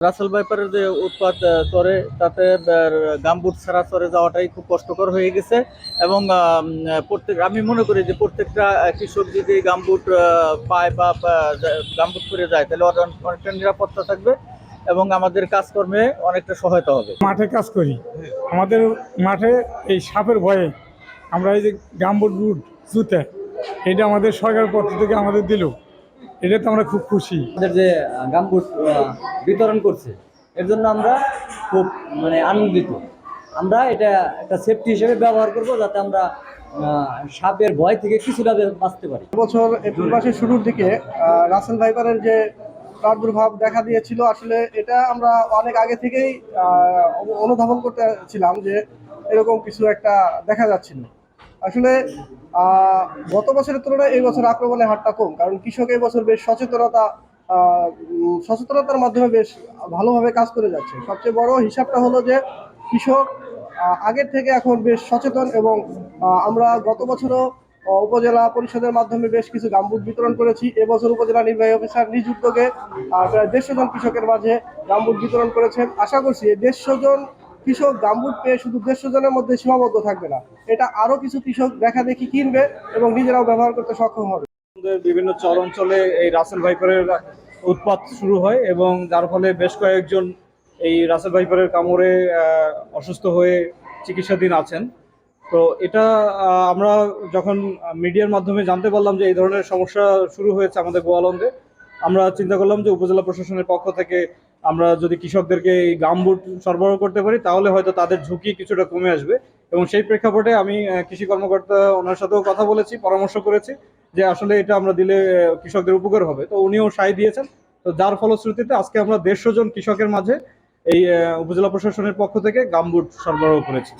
রাসেল ভাইপারের যে উৎপাদ আহ, চরে তাতে গামবুট ছাড়া চরে যাওয়াটাই খুব কষ্টকর হয়ে গেছে এবং প্রত্যেক আমি মনে করি যে প্রত্যেকটা কৃষক যদি গামবুট পায় বা গামবুট করে যায় তাহলে অনেকটা নিরাপত্তা থাকবে এবং আমাদের কাজকর্মে অনেকটা সহায়তা হবে। মাঠে কাজ করি। আমাদের মাঠে এই সাপের ভয়ে আমরা এই যে গাম্বুট বুট জুতে এটা আমাদের সরকারের পক্ষ থেকে আমাদের দিল। এটাতে আমরা খুব খুশি। আমাদের যে গামবুট বিতরণ করছে এর জন্য আমরা খুব মানে আনন্দিত। আমরা এটা একটা সেফটি হিসেবে ব্যবহার করব যাতে আমরা সাপের ভয় থেকে কিছুটা বাঁচতে পারি। বছর এপ্রিল মাসের শুরুর দিকে রাসেল ভাইপারের যে প্রাদুর্ভাব দেখা দিয়েছিল আসলে এটা আমরা অনেক আগে থেকেই অনুধাবন করতে ছিলাম যে এরকম কিছু একটা দেখা যাচ্ছিল। আসলে গত বছরের তুলনায় এই বছর আক্রমণের হারটা কম, কারণ কৃষক এই বছর বেশ সচেতনতা সচেতনতার মাধ্যমে বেশ ভালোভাবে কাজ করে যাচ্ছে। সবচেয়ে বড় হিসাবটা হলো যে, কৃষক আগের থেকে এখন বেশ সচেতন এবং আমরা গত বছরও উপজেলা পরিষদের মাধ্যমে বেশ কিছু গামবুট বিতরণ করেছি। এবছর উপজেলা নির্বাহী অফিসার নিজ উদ্যোগে প্রায় দেড়শো জন কৃষকের মাঝে গামবুট বিতরণ করেছেন। আশা করছি এই দেড়শো জন কৃষক গামবুট পেয়ে শুধু দেড়শো জনের মধ্যে সীমাবদ্ধ থাকবে না। এটা আরও কিছু কৃষক দেখা দেখি কিনবে এবং নিজেরাও ব্যবহার করতে সক্ষম হবে। বিভিন্ন চর অঞ্চলে এই রাসেল ভাইপারের উৎপাত শুরু হয় এবং যার ফলে বেশ কয়েকজন এই রাসেল ভাইপারের কামড়ে অসুস্থ হয়ে চিকিৎসাধীন আছেন। তো এটা আমরা যখন মিডিয়ার মাধ্যমে জানতে পারলাম যে এই ধরনের সমস্যা শুরু হয়েছে আমাদের গোয়ালন্দে, আমরা চিন্তা করলাম যে উপজেলা প্রশাসনের পক্ষ থেকে আমরা যদি কৃষকদেরকে এই গামবুট সরবরাহ করতে পারি, তাহলে হয়তো তাদের ঝুঁকি কিছুটা কমে আসবে। এবং সেই প্রেক্ষাপটে আমি কৃষি কর্মকর্তা ওনার সাথেও কথা বলেছি, পরামর্শ করেছি যে আসলে এটা আমরা দিলে কৃষকদের উপকার হবে। তো উনিও সায় দিয়েছেন। তো যার ফলশ্রুতিতে আজকে আমরা দেড়শো জন কৃষকের মাঝে এই উপজেলা প্রশাসনের পক্ষ থেকে গামবুট সরবরাহ করেছি।